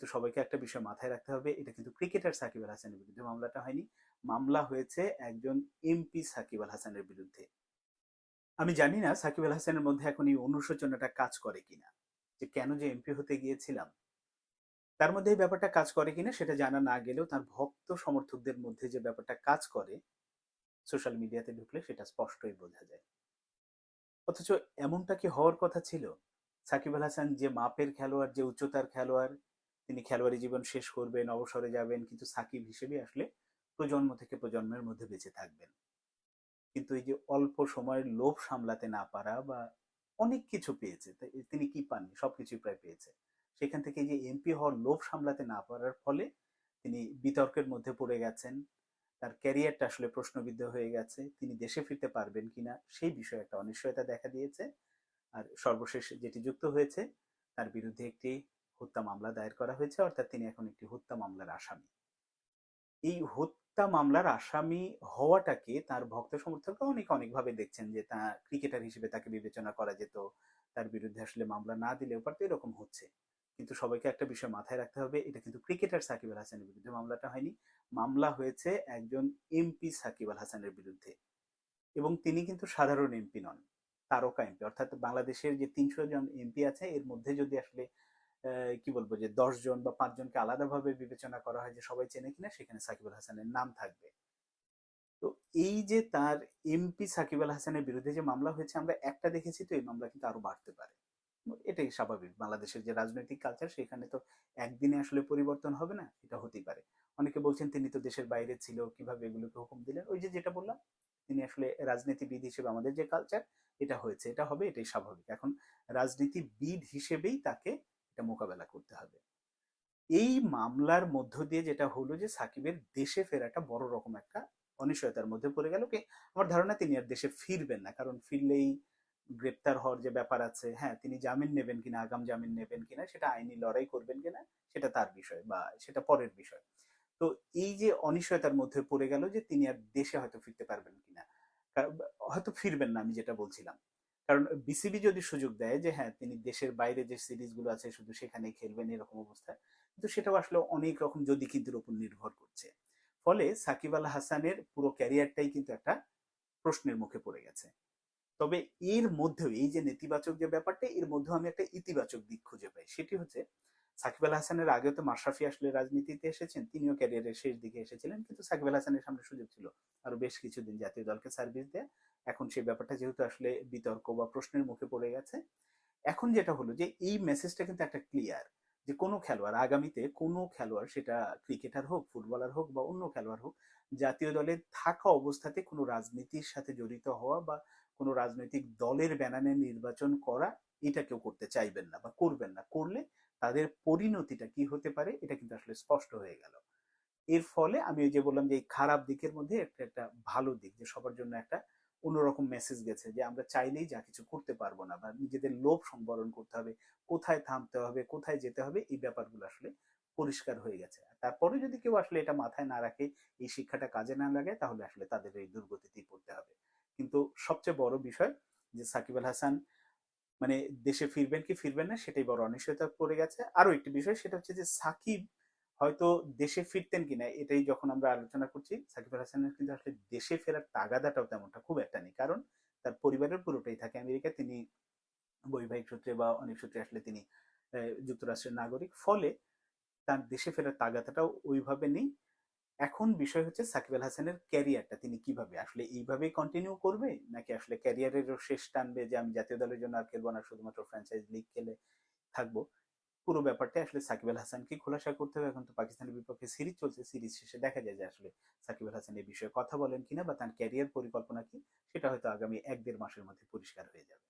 কিন্তু সবাইকে একটা বিষয় মাথায় রাখতে হবে, এটা কিন্তু ক্রিকেটার সাকিব আল হাসানের বিরুদ্ধে মামলাটা হয়নি। মামলা হয়েছে একজন এমপি সাকিব আল হাসানের বিরুদ্ধে। আমি জানি না সাকিব আল হাসানের মধ্যে এখন এই অনুশোচনাটা কাজ করে কিনা, যে কেন যে এমপি হতে গিয়েছিলাম। তার মধ্যে এই ব্যাপারটা কাজ করে কিনা সেটা জানা না গেলেও তার ভক্ত সমর্থকদের মধ্যে যে ব্যাপারটা কাজ করে, সোশ্যাল মিডিয়াতে ঢুকলে সেটা স্পষ্টই বোঝা যায়। অথচ এমনটা কি হওয়ার কথা ছিল? সাকিব আল হাসান যে মাপের খেলোয়াড়, যে উচ্চতার খেলোয়াড় তিনি খেলোয়াড়ি জীবন শেষ করবেন, অবসরে যাবেন, কিন্তু সাকিব হিসেবে আসলে প্রজন্ম থেকে প্রজন্মের মধ্যে বেঁচে থাকবেন। কিন্তু এই যে অল্প সময়ের লোভ সামলাতে না পারা বা অনেক কিছু পেয়েছে তিনি কি পাননি? সবকিছুই প্রায় পেয়েছে। সেখান থেকে যে এমপি হওয়ার লোভ সামলাতে না পারার ফলে তিনি বিতর্কের মধ্যে পড়ে গেছেন। তার ক্যারিয়ারটা আসলে প্রশ্নবিদ্ধ হয়ে গেছে। তিনি দেশে ফিরতে পারবেন কিনা সেই বিষয়ে একটা অনিশ্চয়তা দেখা দিয়েছে। আর সর্বশেষ যেটি যুক্ত হয়েছে, তার বিরুদ্ধে একটি হত্যা মামলা দায়ের করা হয়েছে, অর্থাৎ তিনি এখন একটি হত্যা মামলার আসামি। এই হত্যা মামলার আসামি হওয়াটাকে তার ভক্ত সমর্থকরা অনেক অনেকভাবে দেখছেন যে তা ক্রিকেটার হিসেবে তাকে বিবেচনা করা যেত, তার বিরুদ্ধে আসলে মামলা না দিলেও পারতো, এরকম হচ্ছে। কিন্তু সবাইকে একটা বিষয় মাথায় রাখতে হবে, এটা কিন্তু ক্রিকেটার সাকিব আল হাসানের বিরুদ্ধে মামলাটা হয়নি, মামলা হয়েছে একজন এমপি সাকিব আল হাসানের বিরুদ্ধে। এবং তিনি কিন্তু সাধারণ এমপি নন, তারকা এমপি, অর্থাৎ বাংলাদেশের যে তিনশো জন এমপি আছে, এর মধ্যে যদি আসলে কি বলব যে, দশ জন বা পাঁচজনকে আলাদাভাবে বিবেচনা করা হয় যে, সবাই চেনে কিনা, সেখানে সাকিব আল হাসানের নাম থাকবে। তো এই যে, তার এমপি সাকিব আল হাসানের বিরুদ্ধে যে মামলা হয়েছে, আমরা একটা দেখেছি তো, এই মামলা কিন্তু আরও বাড়তে পারে। এটাই স্বাভাবিক। বাংলাদেশের যে রাজনৈতিক কালচার সেখানে তো একদিনে আসলে পরিবর্তন হবে না, এটা হতেই পারে। অনেকে বলছেন তিনি তো দেশের বাইরে ছিল, কীভাবে এগুলোকে হুকুম দিলেন? ওই যে, যেটা বললাম, তিনি আসলে রাজনীতিবিদ হিসেবে আমাদের যে কালচার এটা হয়েছে, এটা হবে, এটাই স্বাভাবিক। এখন রাজনীতিবিদ হিসেবেই তাকে এটা মোকাবেলা করতে হবে। এই মামলার মধ্য দিয়ে যেটা হলো যে সাকিবের দেশে ফেরাটা বড় রকম একটা অনিশ্চয়তার মধ্যে পড়ে গেল কি, আমার ধারণা তিনি আর দেশে ফিরবেন না। কারণ ফিরলেই গ্রেপ্তার হওয়ার যে ব্যাপার আছে হ্যাঁ তিনি জামিন নেবেন কিনা, আগাম জামিন নেবেন কিনা, সেটা আইনি লড়াই করবেন কিনা, সেটা তার বিষয় বা সেটা পরের বিষয়। তো এই যে অনিশ্চয়তার মধ্যে পড়ে গেল যে তিনি আর দেশে হয়তো ফিরতে পারবেন কিনা হয়তো ফিরবেন না আমি যেটা বলছিলাম। কারণ বিসিবি যদি সুযোগ দেয় যে হ্যাঁ তিনি দেশের বাইরে যে সিরিজগুলো আছে, শুধু সেখানেই খেলবেন এরকম অবস্থা, কিন্তু সেটাও আসলে অনেক রকম যদি কিন্তু উপর নির্ভর করছে। ফলে সাকিব আল হাসানের পুরো ক্যারিয়ারটাই কিন্তু একটা প্রশ্নের মুখে পড়ে গেছে। তবে এর মধ্যেও এই যে নেতিবাচক যে ব্যাপারটা, এর মধ্যেও আমি একটা ইতিবাচক দিক খুঁজে পাই। সেটি হচ্ছে, সাকিব আল হাসানের আগে তো মাশরাফি আসলে রাজনীতিতে এসেছেন, তিনিও ক্যারিয়ারের শেষ দিকে এসেছিলেন, কিন্তু সাকিব আল হাসানের সামনে সুযোগ ছিল আরও বেশ কিছুদিন জাতীয় দলকে সার্ভিস দেয়। এখন সেই ব্যাপারটা যেহেতু আসলে বিতর্ক বা প্রশ্নের মুখে পড়ে গেছে, এখন যেটা হলো যে এই মেসেজটা কিন্তু একটা ক্লিয়ার যে কোনো খেলোয়াড়, আগামীতে কোনো খেলোয়াড়, সেটা ক্রিকেটার হোক ফুটবলার হোক বা অন্য খেলোয়াড় হোক, জাতীয় দলে থাকা অবস্থাতে কোনো রাজনীতির সাথে জড়িত হওয়া বা কোনো রাজনৈতিক দলের ব্যানানে নির্বাচন করা, এটা কেউ করতে চাইবেন না বা করবেন না। করলে তাদের পরিণতিটা কি হতে পারে, এটা কিন্তু আসলে স্পষ্ট হয়ে গেল। এর ফলে আমি যে বললাম যে এই খারাপ দিকের মধ্যে একটা একটা ভালো দিক, যে সবার জন্য একটা অন্যরকম মেসেজ গেছে যে, আমরা চাইলেই যা কিছু করতে পারব না বা নিজেদের লোভ সম্বরণ করতে হবে, কোথায় থামতে হবে, কোথায় যেতে হবে, এই ব্যাপারগুলো আসলে পরিষ্কার হয়ে গেছে। তারপরে যদি কেউ আসলে এটা মাথায় না রাখে, এই শিক্ষাটা কাজে না লাগে, তাহলে আসলে তাদের এই দুর্গতিতেই পড়তে হবে। কিন্তু সবচেয়ে বড় বিষয় যে, সাকিব আল হাসান মানে দেশে ফিরবেন কি ফিরবেন না, সেটাই বড় অনিশ্চয়তা পড়ে গেছে। আরও একটি বিষয়, সেটা হচ্ছে যে, সাকিব হয়তো দেশে ফিরতেন কিনা, এটাই যখন আমরা আলোচনা করছি, সাকিব আল হাসানের কিন্তু আসলে দেশে ফেরার তাগাদাটাও তেমনটা খুব একটা নেই। কারণ তার পরিবারের পুরোটাই থাকে আমেরিকা তিনি বৈবাহিক সূত্রে বা অনেক সূত্রে আসলে তিনি যুক্তরাষ্ট্রের নাগরিক। ফলে তার দেশে ফেরার তাগাদাটাও ওইভাবে নেই। এখন বিষয় হচ্ছে সাকিব আল হাসানের ক্যারিয়ারটা, তিনি কীভাবে? আসলে এইভাবেই কন্টিনিউ করবে? নাকি আসলে ক্যারিয়ারেরও শেষ টানবে যে আমি জাতীয় দলের জন্য আর খেলব না, শুধুমাত্র ফ্র্যাঞ্চাইজ লিগ খেলে থাকব? পুরো ব্যাপারটা আসলে সাকিব আল হাসানকে খোলাসা করতে হবে। এখন তো পাকিস্তানের বিপক্ষে সিরিজ চলছে, সিরিজ শেষে দেখা যায় যে আসলে সাকিব আল হাসান এই বিষয়ে কথা বলেন কিনা বা তার ক্যারিয়ার পরিকল্পনা কি, সেটা হয়তো আগামী এক দেড় মাসের মধ্যে পরিষ্কার হয়ে যাবে।